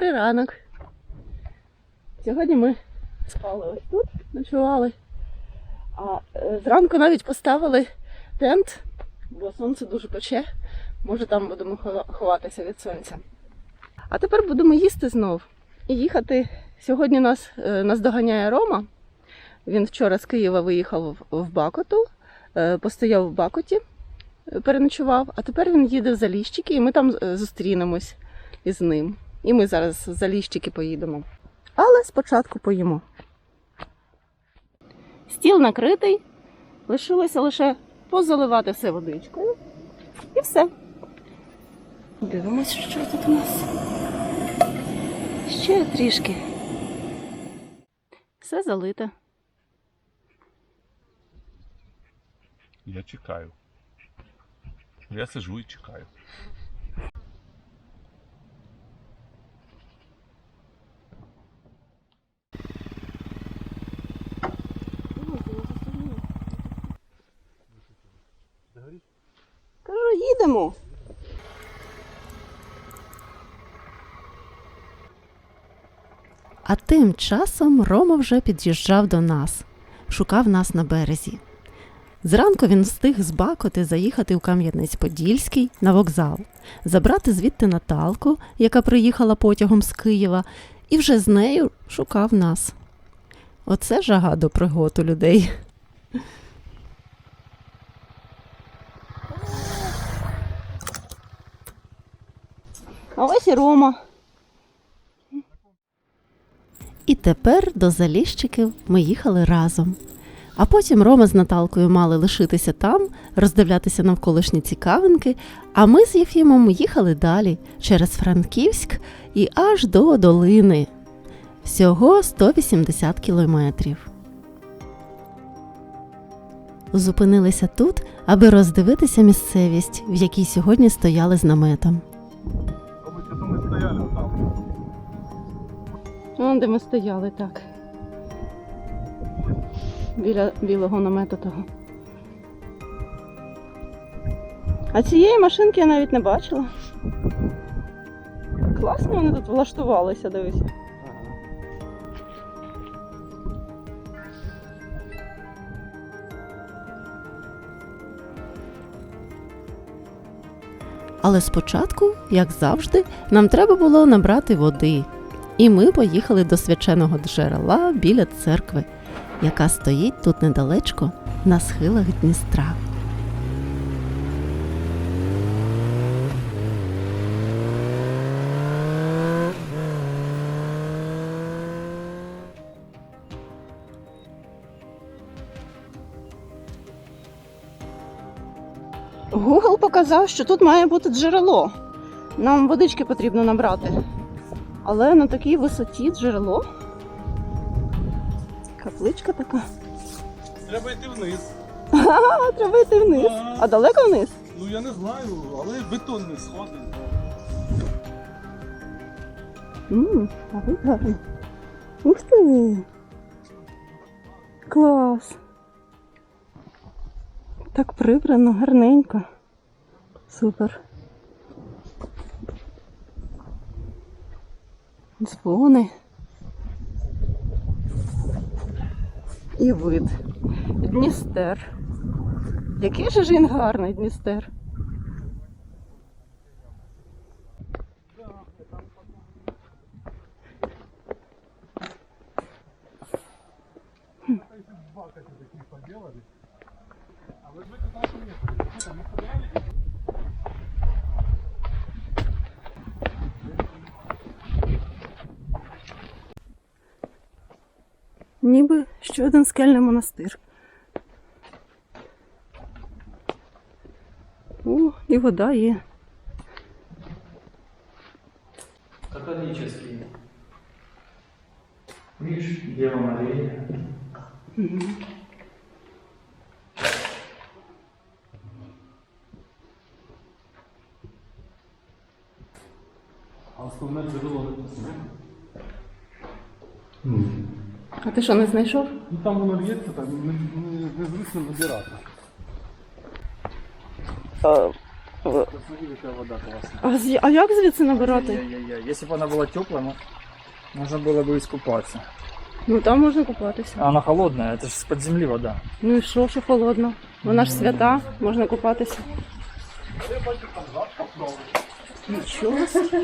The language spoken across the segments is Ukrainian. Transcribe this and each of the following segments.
Добрий ранок. Сьогодні ми спали ось тут, ночували. А е, зранку навіть поставили тент, бо сонце дуже пече. Може там будемо ховатися від сонця. А тепер будемо їсти знов і їхати. Сьогодні нас е, наздоганяє Рома. Він вчора з Києва виїхав в- Бакоту, е, постояв в Бакоті, переночував, а тепер він їде в Заліщики, і ми там зустрінемось із ним. І ми зараз в Заліщики поїдемо. Але спочатку поїмо. Стіл накритий, лишилося лише позаливати все водичкою. І все. Дивимося, що тут у нас. Ще трішки. Все залите. Я чекаю. Я сижу і чекаю. Кажу, їдемо. А тим часом Рома вже під'їжджав до нас, шукав нас на березі. Зранку він встиг з Бакоти заїхати у Кам'янець-Подільський на вокзал, забрати звідти Наталку, яка приїхала потягом з Києва, і вже з нею шукав нас. Оце жага до пригод людей. А ось і Рома. І тепер до Заліщиків ми їхали разом. А потім Рома з Наталкою мали лишитися там, роздивлятися навколишні цікавинки, а ми з Єфімом їхали далі через Франківськ і аж до долини. Всього 180 кілометрів. Зупинилися тут, аби роздивитися місцевість, в якій сьогодні стояли з наметом. Вон де ми стояли так. Біля білого намету того. А цієї машинки я навіть не бачила. Класно вони тут влаштувалися, дивись. Але спочатку, як завжди, нам треба було набрати води. І ми поїхали до свяченого джерела біля церкви, яка стоїть тут недалечко на схилах Дністра. Google показав, що тут має бути джерело. Нам водички потрібно набрати. Але на такій висоті джерело. Капличка така. Треба йти вниз. А, треба йти вниз. А далеко вниз? Ну я не знаю, але бетон не сходить. Ммм, а ви гарно. Ух ти! Клас! Так прибрано, гарненько. Супер. Дзвони. І вид. Дністер. Який же ж він гарний Дністер. Ніби ще один скельний монастир. О, і вода є. католический. Видишь, Дева Мария. А основне джерело не писане. А ти що, не знайшов? Ну там воно лється, так не, не, незручно набирати. Е, Посмотри, какая вода классная. А, з- а як звідси набирати? Яй-яй-яй. Если бы она была теплая, мо- можно было бы искупаться. Ну там можна купатися. А она холодная, это же с-под земли вода. Ну і що, що холодно? Вона ж свята, можна купатися. Нічого собі.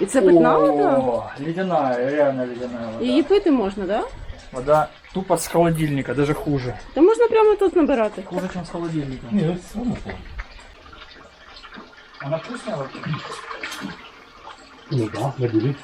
І це питна вода? О, ледяная, реально ледяная вода. Її пити можна, так? Да? Вода тупо с холодильника, даже хуже. Та можна прямо тут набирати. Хуже, чем с холодильника. Ні, все одно. Она вкусная вообще? Ну так, набери.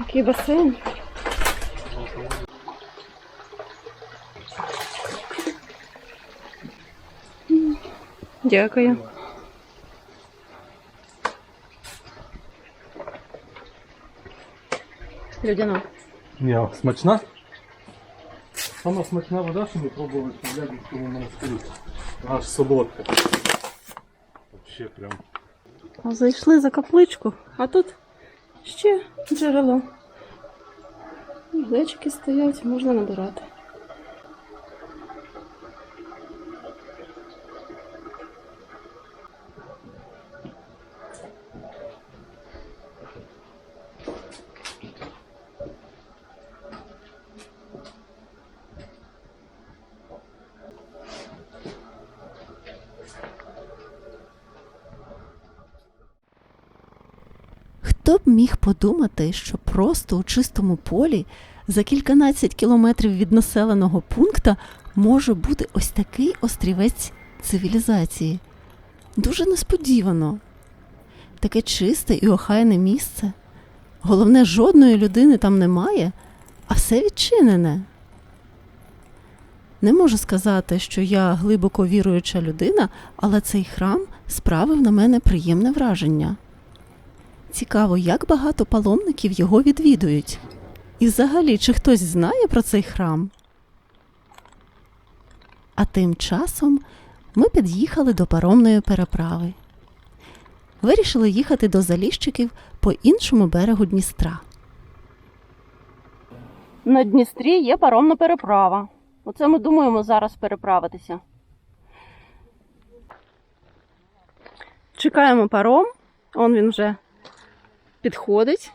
Який басейн. Дякую. Людяна. Я смачна? Сама смачна вода, що ми пробували в Лядівському монастирі. Аж солодка. Вообще прям. Зайшли за капличку, а тут ще джерело. Глечики стоять, можна набирати. Хто б міг подумати, що просто у чистому полі за кільканадцять кілометрів від населеного пункта може бути ось такий острівець цивілізації. Дуже несподівано. Таке чисте і охайне місце. Головне, жодної людини там немає, а все відчинене. Не можу сказати, що я глибоко віруюча людина, але цей храм справив на мене приємне враження. Цікаво, як багато паломників його відвідують. І взагалі, чи хтось знає про цей храм? А тим часом ми під'їхали до паромної переправи. Вирішили їхати до Заліщиків по іншому берегу Дністра. На Дністрі є паромна переправа. Оце ми думаємо зараз переправитися. Чекаємо паром. Он він вже підходить.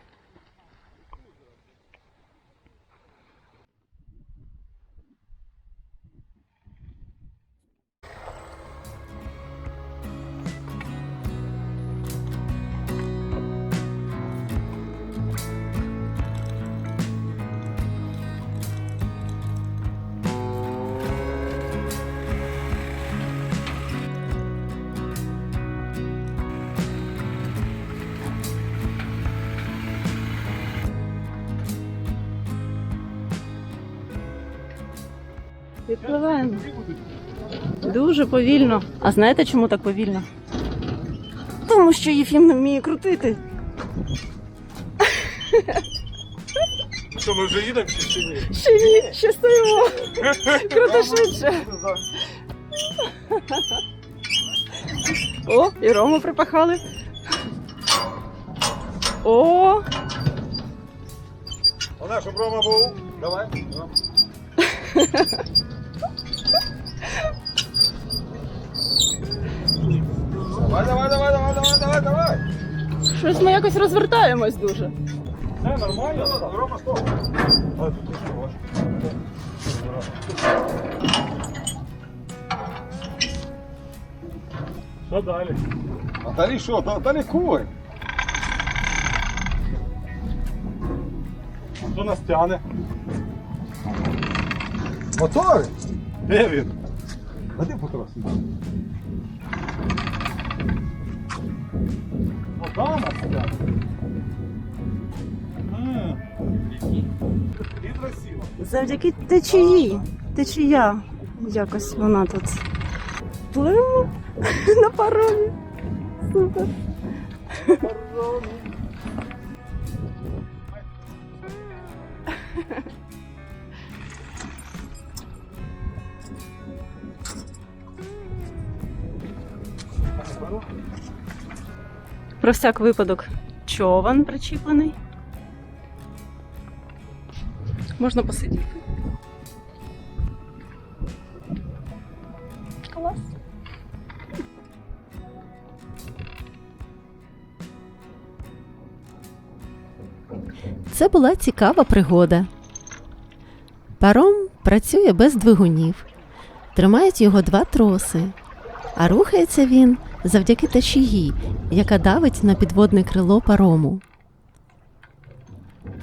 Відпливаємо. Дуже повільно. А знаєте, чому так повільно? Тому що Єфім не вміє крутити. Що, ми вже їдемо чи ні? Ще ні, ще стоїмо. Крути швидше. О, і Рому припахали. О, Вона, щоб Рома був. Давай. Давай, давай, давай, давай, давай, давай, давай. щось ми якось розвертаємось дуже. Все нормально? Рома, стоп. Тут що. Що далі? А далі що? Та- Далі кой. Хто нас тягне? Мотори? Де він? А де потрапив? І красиво. Завдяки течії. Течія. Якось вона тут. Пливемо на паромі. Супер. Про всяк випадок човен причіплений. Можна посидіти. Клас. Це була цікава пригода. Паром працює без двигунів, тримають його два троси, а рухається він завдяки течії, яка давить на підводне крило парому.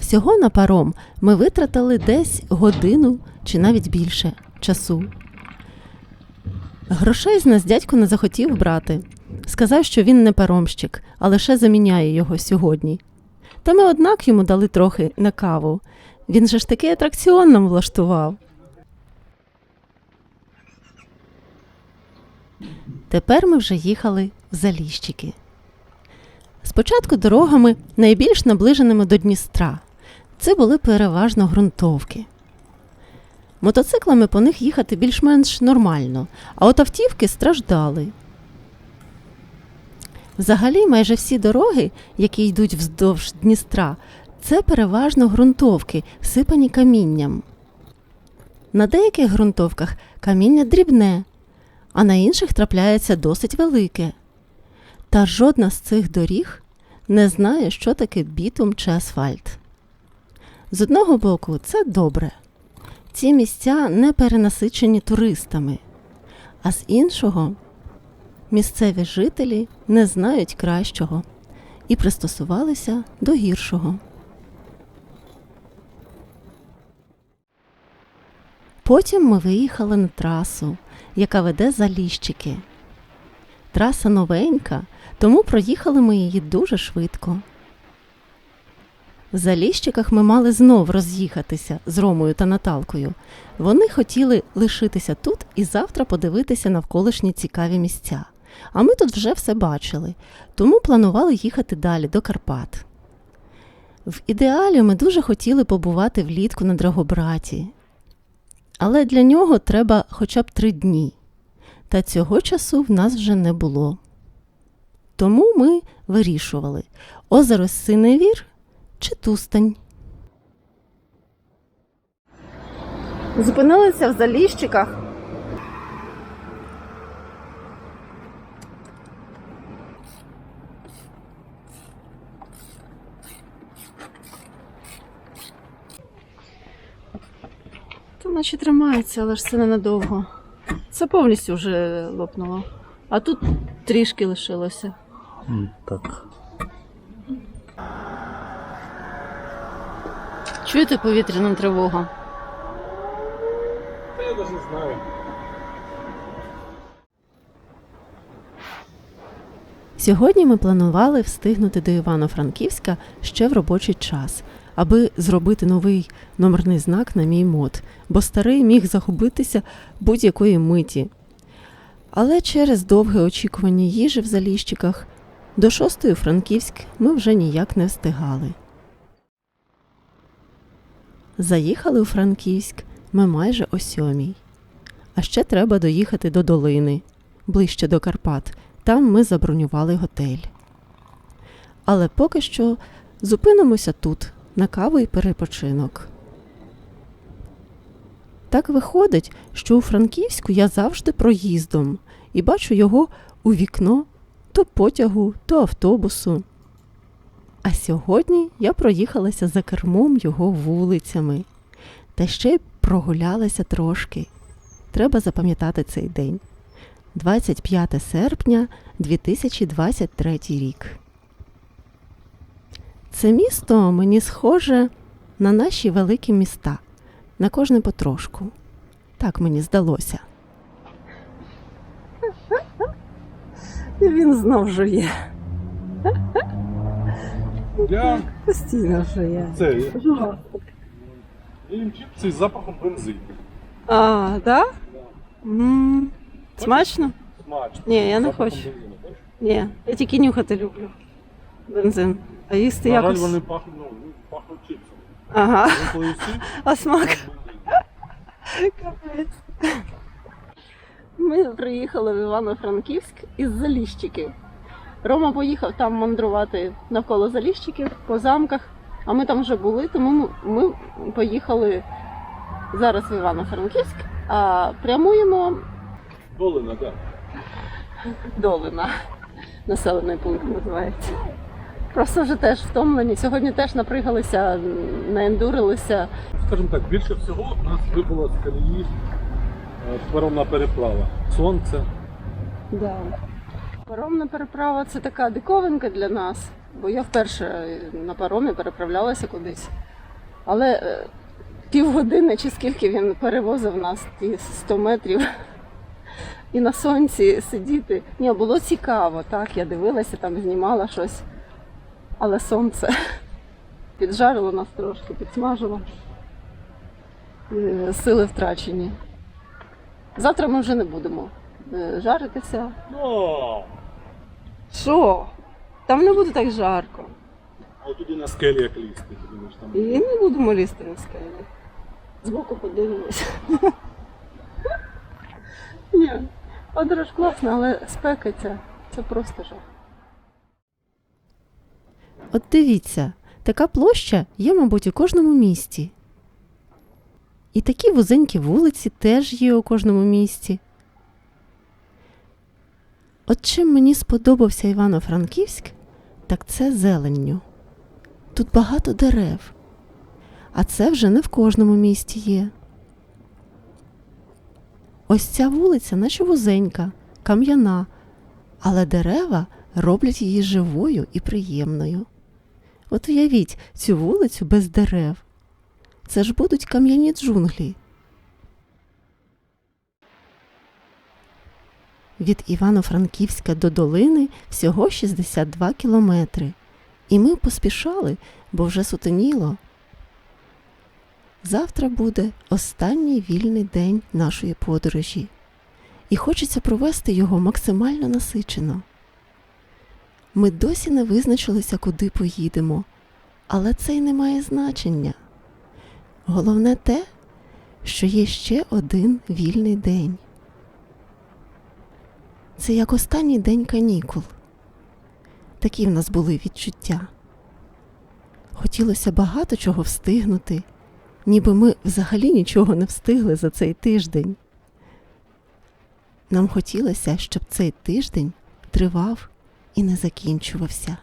Всього на паром ми витратили десь годину чи навіть більше часу. Грошей з нас дядько не захотів брати. Сказав, що він не паромщик, а лише заміняє його сьогодні. Та ми однак йому дали трохи на каву. Він же ж такий атракціон нам влаштував. Тепер ми вже їхали в Заліщики. Спочатку дорогами найбільш наближеними до Дністра. Це були переважно ґрунтовки. Мотоциклами по них їхати більш-менш нормально, а от автівки страждали. Взагалі, майже всі дороги, які йдуть вздовж Дністра, це переважно ґрунтовки, всипані камінням. На деяких ґрунтовках каміння дрібне, а на інших трапляється досить велике. Та жодна з цих доріг не знає, що таке бітум чи асфальт. З одного боку, це добре. Ці місця не перенасичені туристами, а з іншого місцеві жителі не знають кращого і пристосувалися до гіршого. Потім ми виїхали на трасу, яка веде за Ліщики. Траса новенька, тому проїхали ми її дуже швидко. В Заліщиках ми мали знов роз'їхатися з Ромою та Наталкою. Вони хотіли лишитися тут і завтра подивитися навколишні цікаві місця. А ми тут вже все бачили, тому планували їхати далі до Карпат. В ідеалі ми дуже хотіли побувати влітку на Драгобраті. Але для нього треба хоча б три дні. Та цього часу в нас вже не було. Тому ми вирішували озеро Синевір чи Тустань. Зупинилися в Заліщиках. Та наче тримається, але ж це ненадовго. Це повністю вже лопнуло. А тут трішки лишилося. Так. Чуєте повітряну тривогу? Я навіть знаю. Сьогодні ми планували встигнути до Івано-Франківська ще в робочий час, аби зробити новий номерний знак на мій мод, бо старий міг загубитися будь-якої миті. Але через довге очікування їжі в Заліщиках до шостої Франківськ ми вже ніяк не встигали. Заїхали у Франківськ ми майже о сьомій. А ще треба доїхати до долини, ближче до Карпат. Там ми забронювали готель. Але поки що зупинимося тут, на каву і перепочинок. Так виходить, що у Франківську я завжди проїздом і бачу його у вікно то потягу, то автобусу. А сьогодні я проїхалася за кермом його вулицями та ще й прогулялася трошки. Треба запам'ятати цей день. 25 серпня 2023 рік. Це місто мені схоже на наші великі міста, на кожне потрошку. Так мені здалося. І він знов жує. Я Постійно жує. це. Я їм чіпси з запахом бензину. А, так? Да? Смачно? Смачно. Ні, я не хочу. Ні, я тільки нюхати люблю. Бензин. А їсти На жаль, якось. вони пахнуть, ну, пахнуть чіпсами. Ага. Вони коли всі, А смак? Капець. Ми приїхали в Івано-Франківськ із Заліщиків. Рома поїхав там мандрувати навколо Заліщиків по замках, а ми там вже були, тому ми поїхали зараз в Івано-Франківськ, а прямуємо Долина, так. Долина. Населений пункт називається. Просто вже теж втомлені. Сьогодні теж напригалися, наендурилися. Скажімо так, більше всього нас вибуло з колії е, паромна переправа. Сонце. Да. Паромна переправа це така диковинка для нас, бо я вперше на паромі переправлялася кудись. Але е, півгодини чи скільки він перевозив нас, ті 100 метрів, і на сонці сидіти. Ні, було цікаво, так, я дивилася, там знімала щось. Але сонце піджарило нас трошки, підсмажило. Е, Сили втрачені. Завтра ми вже не будемо е, жаритися. Ну, Що? Там не буде так жарко. а туди на скелі як лізти. ти думаєш, там. І не будемо лізти на скелі. Збоку подивимося. Ні, подорож класна, але спека ця це просто жах. От дивіться, така площа є, мабуть, у кожному місті. І такі вузенькі вулиці теж є у кожному місті. От чим мені сподобався Івано-Франківськ, так це зеленню. Тут багато дерев, а це вже не в кожному місті є. Ось ця вулиця, наче вузенька, кам'яна, але дерева роблять її живою і приємною. От уявіть цю вулицю без дерев. Це ж будуть кам'яні джунглі. Від Івано-Франківська до долини всього 62 кілометри. І ми поспішали, бо вже сутеніло. Завтра буде останній вільний день нашої подорожі, і хочеться провести його максимально насичено. Ми досі не визначилися, куди поїдемо, але це й не має значення. Головне те, що є ще один вільний день. Це як останній день канікул. Такі в нас були відчуття. Хотілося багато чого встигнути, ніби ми взагалі нічого не встигли за цей тиждень. Нам хотілося, щоб цей тиждень тривав і не закінчувався.